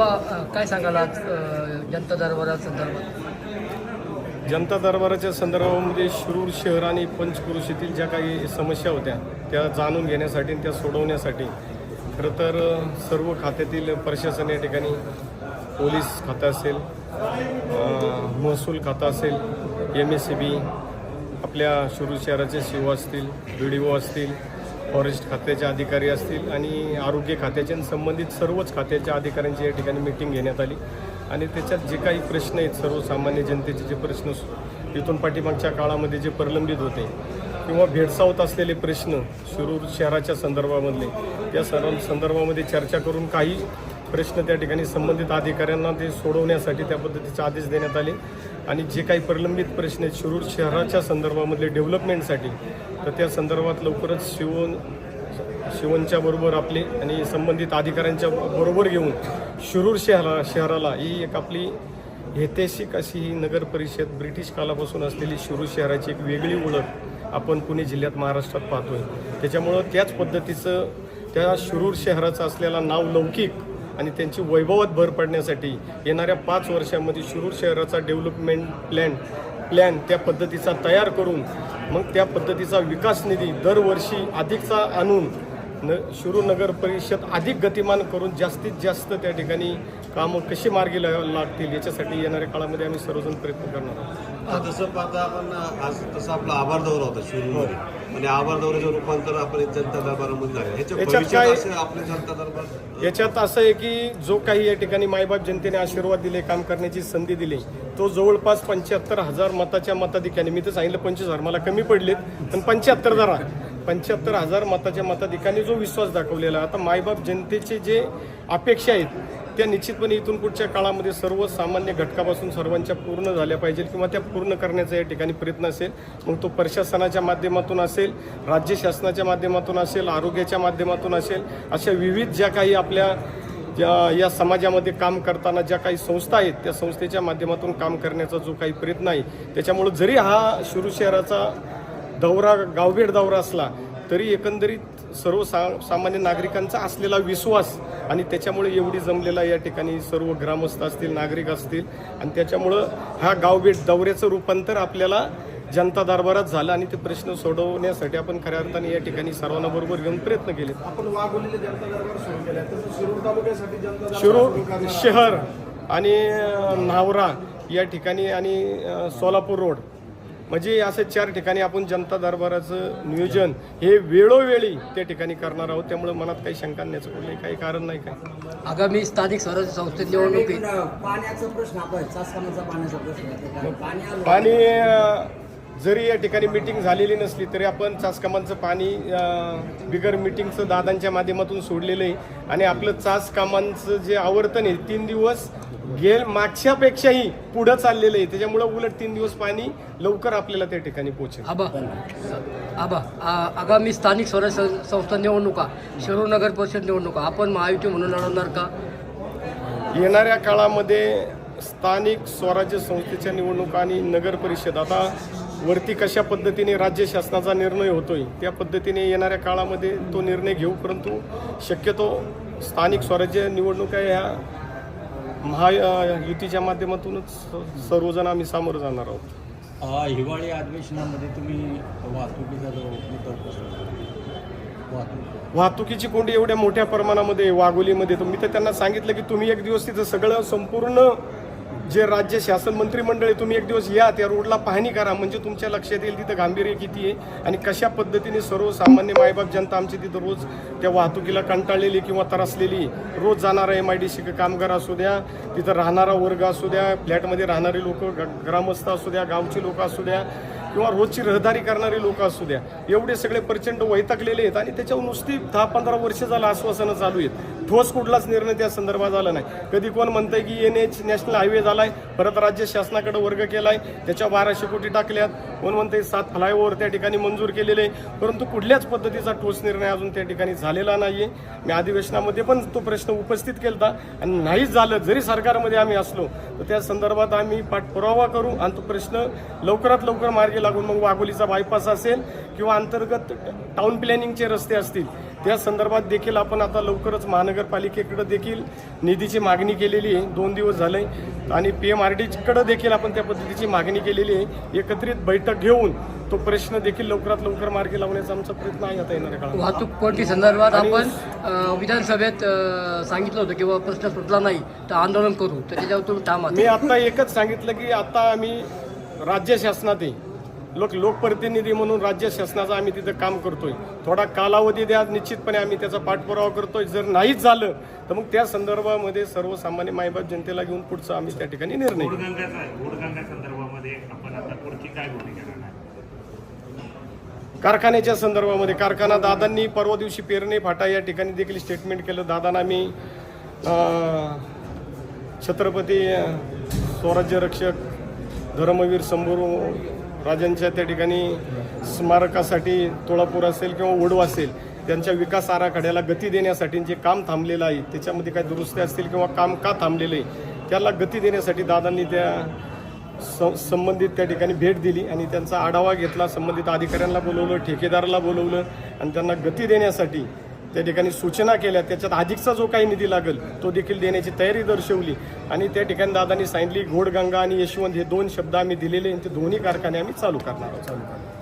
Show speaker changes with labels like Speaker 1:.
Speaker 1: बाबा काय सांगाल आज जनता दरबारा संदर्भात?
Speaker 2: जनता दरबाराच्या संदर्भामध्ये शिरूर शहर आणि पंचक्रोशीतील ज्या काही समस्या होत्या त्या जाणून घेण्यासाठी आणि त्या सोडवण्यासाठी खरं तर सर्व खात्यातील प्रशासन या ठिकाणी पोलीस खातं असेल महसूल खातं असेल एम एस सी बी आपल्या शिरूर शहराचे सी असतील बी डी ओ असतील फॉरेस्ट खात्याचे अधिकारी असतील आणि आरोग्य खात्याचे आणि संबंधित सर्वच खात्याच्या अधिकाऱ्यांची या ठिकाणी मिटिंग घेण्यात आली. आणि त्याच्यात जे काही प्रश्न आहेत सर्वसामान्य जनतेचे जे प्रश्न सु- इथून पाठीमागच्या काळामध्ये जे प्रलंबित होते किंवा भेडसावत असलेले प्रश्न शिरूर शहराच्या संदर्भामधले या सर्व संदर्भामध्ये चर्चा करून काही प्रश्न त्या ठिकाणी संबंधित अधिकाऱ्यांना ते सोडवण्यासाठी त्या पद्धतीचे आदेश देण्यात आले. आणि जे काही प्रलंबित प्रश्न आहेत शिरूर शहराच्या संदर्भामधले डेव्हलपमेंटसाठी तर त्या संदर्भात लवकरच शिवण शिवनच्या बरोबर आपले आणि संबंधित अधिकाऱ्यांच्या बरोबर घेऊन शिरूर शहरा शहराला ही एक आपली ऐतिहासिक अशी ही नगर परिषद ब्रिटिश कालापासून असलेली शिरूर शहराची एक वेगळी ओळख आपण पुणे जिल्ह्यात महाराष्ट्रात पाहतोय. त्याच्यामुळं त्याच पद्धतीचं त्या शिरूर शहराचं असलेला नाव लौकिक आणि त्यांची वैभवात भर पडण्यासाठी येणाऱ्या पाच वर्षामध्ये शिरूर शहराचा डेव्हलपमेंट प्लॅन प्लॅन त्या पद्धतीचा तयार करून मग त्या पद्धतीचा विकास निधी दरवर्षी अधिकचा आणून न शिरूर नगर परिषद अधिक गतिमान करून जास्तीत जास्त त्या ठिकाणी कामं कशी मार्गी लागतील याच्यासाठी येणाऱ्या काळामध्ये आम्ही सर्वजण प्रयत्न करणार आहोत.
Speaker 3: जसं पाहता आपण आज तसं आपला आभार दौरा होता शिरूरमध्ये. आणि आभार दौऱ्याचं रूपांतर आपण जनता दरबारामध्ये झालं
Speaker 2: याच्यात काय-
Speaker 3: असं आपले जनता दरबार
Speaker 2: याच्यात असं आहे की जो काही या ठिकाणी मायबाप जनतेने आशीर्वाद दिले काम करण्याची संधी दिली तो जवळपास पंच्याहत्तर हजार मताच्या मताधिकाने मी तर सांगितलं पंचवीस हजार मला कमी पडलेत पण पंच्याहत्तर धरा पंच्याहत्तर हजार मताच्या मताधिकाने जो विश्वास दाखवलेला. आता मायबाप जनतेचे जे अपेक्षा आहेत त्या निश्चितपणे इथून पुढच्या काळामध्ये सर्वसामान्य घटकापासून सर्वांच्या पूर्ण झाल्या पाहिजे किंवा त्या पूर्ण करण्याचा या ठिकाणी प्रयत्न असेल. मग तो प्रशासनाच्या माध्यमातून असेल राज्य शासनाच्या माध्यमातून असेल आरोग्याच्या माध्यमातून असेल अशा विविध ज्या काही आपल्या ज्या या समाजामध्ये काम करताना ज्या काही संस्था आहेत त्या संस्थेच्या माध्यमातून काम करण्याचा जो काही प्रयत्न आहे त्याच्यामुळं जरी हा शिरू शहराचा दौरा गावभेट दौरा असला तरी एकंदरीत सर्व सा सामान्य नागरिकांचा असलेला विश्वास आणि त्याच्यामुळे एवढी जमलेला या ठिकाणी सर्व ग्रामस्थ असतील नागरिक असतील आणि त्याच्यामुळं हा गावभेट दौऱ्याचं रूपांतर आपल्याला जनता दरबारात झालं आणि ते प्रश्न सोडवण्यासाठी आपण खऱ्या अर्थाने या ठिकाणी सर्वांना बरोबर घेऊन प्रयत्न केले
Speaker 4: आपण वाघोलीला जनता दरबार सुरू केला तसं शिरूर तालुक्यासाठी जनता दरबार
Speaker 2: शिरूर. शहर आणि न्हावरा या ठिकाणी आणि सोलापूर रोड म्हणजे असे चार ठिकाणी आपण जनता दरबाराचं नियोजन हे वेळोवेळी त्या ठिकाणी करणार आहोत. त्यामुळे मनात काही शंका आणण्याचं कुठलंही काही कारण नाही काय.
Speaker 1: आगामी स्थानिक स्वराज्य संस्थेत निवडणुकीत
Speaker 5: पाण्याचा प्रश्न आपण चासकामाचा पाण्याचा प्रश्न आहे. कारण पाणी
Speaker 2: पाणी जरी या ठिकाणी मिटिंग झालेली नसली तरी आपण चासकामांचं पाणी बिगर मिटिंगचं दादांच्या माध्यमातून सोडलेलं आहे. आणि आपलं चासकामांचं जे आवर्तन आहे तीन दिवस गेल मागच्यापेक्षाही पुढं चाललेलं आहे. त्याच्यामुळं उलट तीन दिवस पाणी लवकर आपल्याला त्या ठिकाणी पोहोचेल.
Speaker 1: आबा आबा आ- आगामी स्थानिक स्वराज्य सं- संस्था निवडणुका शिरूर नगर परिषद निवडणुका आपण महायुती म्हणून लढवणार का?
Speaker 2: येणाऱ्या काळामध्ये स्थानिक स्वराज्य संस्थेच्या निवडणुका आणि नगर परिषद आता वरती कशा पद्धतीने राज्य शासनाचा निर्णय होतोय त्या पद्धतीने येणाऱ्या काळामध्ये तो निर्णय घेऊ परंतु शक्यतो स्थानिक स्वराज्य निवडणुका ह्या महायुतीच्या माध्यमातूनच सर्वजण आम्ही सामोरं जाणार आहोत.
Speaker 6: हिवाळी अधिवेशनामध्ये तुम्ही वाहतुकीचा जो मुद्दा उपस्थित वाहतूक.
Speaker 2: वाहतुकीची कोंडी एवढ्या मोठ्या प्रमाणामध्ये वाघोलीमध्ये तर मी तर त्यांना सांगितलं की तुम्ही एक दिवस तिथं सगळं संपूर्ण जे राज्य शासन मंत्रिमंडळ तुम्ही एक दिवस या त्या रोडला पाहणी करा. म्हणजे तुमच्या लक्षात येईल तिथं गांभीर्य किती आहे आणि कशा पद्धतीने सर्वसामान्य मायबाप जनता आमची तिथं रोज त्या वाहतुकीला कंटाळलेली किंवा त्रासलेली रोज जाणारा एम आय डी सी कामगार असू द्या तिथं राहणारा वर्ग असू द्या फ्लॅटमध्ये राहणारे लोक ग्रामस्थ असू द्या गावची लोक असू द्या किंवा रोजची रहदारी करणारी लोक असू द्या. एवढे सगळे प्रचंड वैतागलेले आहेत आणि त्याच्यावर नुसती दहा पंधरा वर्ष झालं आश्वासनं चालू आहेत. ठोस कुठलाच निर्णय त्या संदर्भात झाला नाही. कधी कोण म्हणतंय की एन एच नॅशनल हायवे झाला आहे परत राज्य शासनाकडे वर्ग केलाय त्याच्या बाराशे कोटी टाकल्यात. कोण म्हणतंय सात फ्लायओव्हर त्या ठिकाणी मंजूर केलेले आहे. परंतु कुठल्याच पद्धतीचा ठोस निर्णय अजून त्या ठिकाणी झालेला नाहीये. मी अधिवेशनामध्ये पण तो प्रश्न उपस्थित केला आणि नाहीच झालं जरी सरकारमध्ये आम्ही असलो तर त्या संदर्भात आम्ही पाठपुरावा करू. आणि तो प्रश्न लवकरात लवकर मार्गी लागून मग वाघोलीचा बायपास असेल किंवा अंतर्गत टाउन प्लॅनिंगचे रस्ते असतील त्या संदर्भात देखील आपण आता लवकरच महानगरपालिकेकडे देखील निधीची मागणी केलेली आहे. दोन दिवस झाले आणि पी एम आर डीकडे देखील आपण त्या पद्धतीची मागणी केलेली आहे. एकत्रित बैठक घेऊन तो प्रश्न देखील लवकरात लवकर मार्गी लावण्याचा आमचा प्रयत्न आहे आता येणाऱ्या काळात.
Speaker 1: वाहतूक कोणती संदर्भात आपण विधानसभेत सांगितलं होतं किंवा प्रश्न सुटला नाही तर आंदोलन करू. तर त्याच्यावर तुम्ही आहात.
Speaker 2: मी आता एकच सांगितलं की आता आम्ही राज्य शासनात लोक लोकप्रतिनिधी म्हणून राज्य शासनाचं आम्ही तिथं काम करतोय. थोडा कालावधी द्या निश्चितपणे आम्ही त्याचा पाठपुरावा करतोय. जर नाहीच झालं तर मग त्या संदर्भामध्ये सर्वसामान्य मायबाप जनतेला घेऊन पुढचा आम्ही त्या ठिकाणी निर्णय कारखान्याच्या संदर्भामध्ये कारखाना दादांनी परवा दिवशी पेरणे फाटा या ठिकाणी देखील स्टेटमेंट केलं. दादांना अं, छत्रपती स्वराज्य रक्षक धर्मवीर शंभू राजांच्या त्या ठिकाणी स्मारकासाठी तुळापूर असेल किंवा ओढू असेल त्यांच्या विकास आराखड्याला गती देण्यासाठी जे काम थांबलेलं आहे त्याच्यामध्ये काही दुरुस्ती असतील किंवा काम का थांबलेलं आहे त्याला गती देण्यासाठी दादांनी त्या संबंधित त्या ठिकाणी भेट दिली आणि त्यांचा आढावा घेतला संबंधित अधिकाऱ्यांना बोलवलं ठेकेदाराला बोलवलं आणि त्यांना गती देण्यासाठी त्या ठिकाणी सूचना केल्या. त्याच्यात अधिकचा जो काही निधी लागेल तो देखील देण्याची तयारी दर्शवली. आणि त्या ठिकाणी दादांनी सांगितली घोडगंगा आणि यशवंत हे दोन शब्द आम्ही दिलेले आणि ते दोन्ही कारखाने आम्ही चालू करणार आहोत.